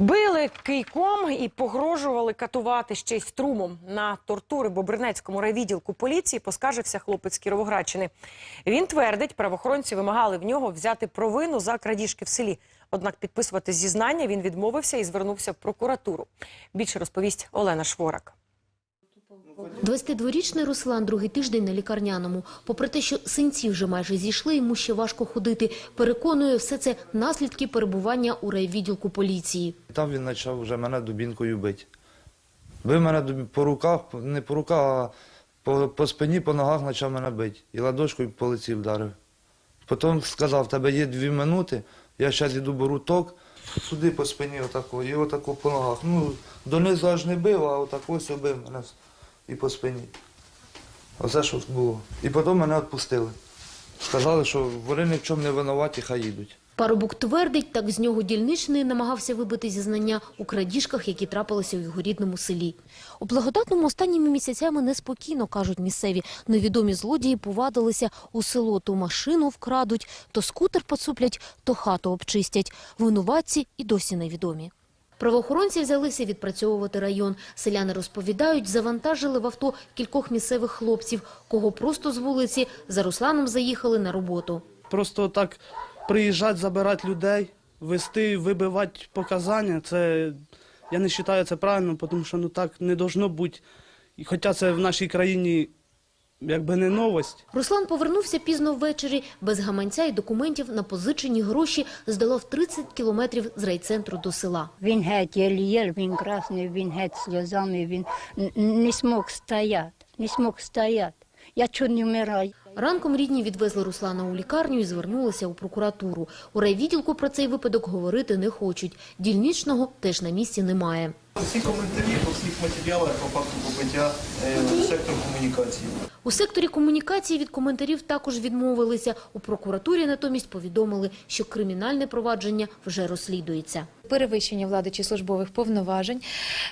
Били кийком і погрожували катувати ще й струмом. На тортури Бобринецькому райвідділку поліції поскаржився хлопець Кіровоградщини. Він твердить, правоохоронці вимагали в нього взяти провину за крадіжки в селі. Однак підписувати зізнання він відмовився і звернувся в прокуратуру. Більше розповість Олена Шворак. 22-річний Руслан другий тиждень на лікарняному. Попри те, що синці вже майже зійшли, йому ще важко ходити. Переконує, все це наслідки перебування у райвідділку поліції. Там він почав вже мене дубінкою бити. Бив мене по руках, не по руках, а по, по спині, по ногах почав мене бити. І ладошкою по лиці вдарив. Потім сказав, тебе є дві минути, я зараз йду беру ток, сюди по спині отако, і отако по ногах. Ну, донизу аж не бив, а отак ось бив мене і по спині. Оце що було. І потім мене відпустили. Сказали, що вони ні в чому не винуваті, хай їдуть. Парубок твердить, так з нього дільничний намагався вибити зізнання у крадіжках, які трапилися у його рідному селі. У благодатному останніми місяцями неспокійно, кажуть місцеві. Невідомі злодії повадилися у село. То машину вкрадуть, то скутер поцуплять, то хату обчистять. Винуватці і досі невідомі. Правоохоронці взялися відпрацьовувати район. Селяни розповідають, завантажили в авто кількох місцевих хлопців, кого просто з вулиці за Русланом заїхали на роботу. Просто так приїжджати, забирати людей, вести, вибивати показання, це я не вважаю це правильно, тому що ну так не должно бути. Хоча це в нашій країні якби не новость. Руслан повернувся пізно ввечері. Без гаманця і документів на позичені гроші здолав 30 кілометрів з райцентру до села. Він геть єлі-єль, він красний, він геть сльозами, він не смог стояти, не смог стояти. Я чого не вмираю. Ранком рідні відвезли Руслана у лікарню і звернулися у прокуратуру. У райвідділку про цей випадок говорити не хочуть. Дільничного теж на місці немає. Всі коментарі по всіх матеріалах по факту побиття е, в сектор комунікації. У секторі комунікації від коментарів також відмовилися. У прокуратурі натомість повідомили, що кримінальне провадження вже розслідується. перевищення влади чи службових повноважень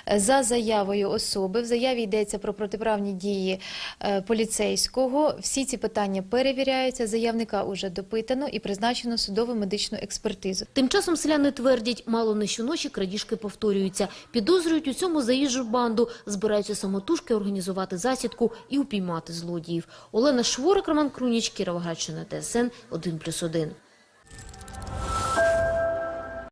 е, за заявою особи. В заяві йдеться про протиправні дії е, поліцейського. Всі ці питання перевіряються. Заявника уже допитано і призначено судову медичну експертизу. Тим часом селяни твердять, мало не щоночі крадіжки повторюються. Підозрюють у цьому заїжджу банду, збираються самотужки організувати засідку і упіймати злодіїв. Олена Шворик, Роман Круніч, Кіровоградщина, ТСН 1+,1.